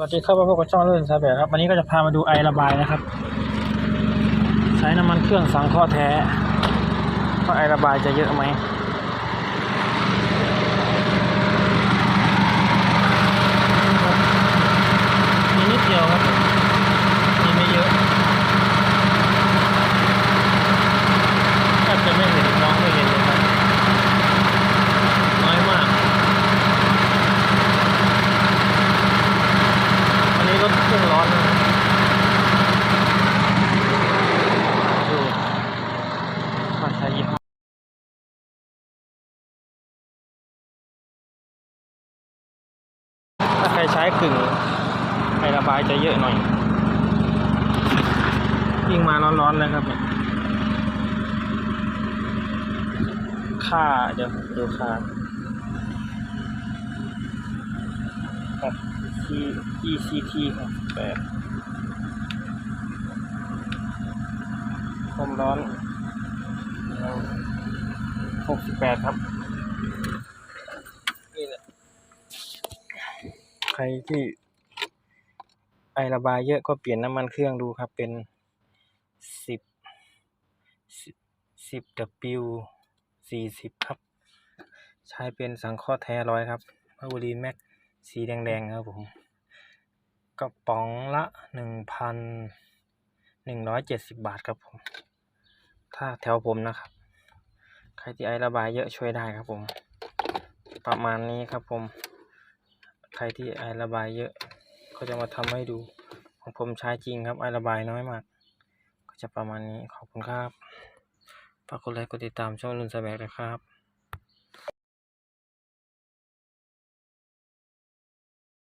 วัสดีครับพบกับช่องเลื่อนสายแบบครับวันนี้ก็จะพามาดูไอระบายนะครับ ใช้น้ำมันเครื่องสังเคราะห์แท้ว่าไอระบายจะเยอะไหมนิดเดียวครับมีไม่เยอะแทบจะไม่เห็นน้องไม่เห็นเลยครับน้อยมาก อันนี้รถ เครื่องร้อนมาใช้ยี่ห้อถ้าใครใช้กึ่งไประบายจะเยอะหน่อยยิ่งมาร้อนๆเลยครับเนี่ยค่าเดี๋ยวดูค่า ครับ C ECT ครับแปดความร้อนหกสิบแปดครับ นี่แหละ ใครที่ไอระบายเยอะก็เปลี่ยนน้ำมันเครื่องดูครับเป็นสิบสิบ W สี่สิบครับ ใช้เป็นสังเคราะห์แท้ร้อยครับพาวลีนแม็กสีแดงๆครับผม กระป๋องละหนึ่งพันหนึ่งร้อยเจ็ดสิบบาทครับผม ถ้าแถวผมนะครับ ใครที่ไอระบายเยอะช่วยได้ครับผม ประมาณนี้ครับผม ใครที่ไอระบายเยอะก็จะมาทำให้ดู ของผมใช้จริงครับไอระบายน้อยมาก ก็จะประมาณนี้ขอบคุณครับฝากกดไลค์กดติดตามช่องลุนสแบกนะครับ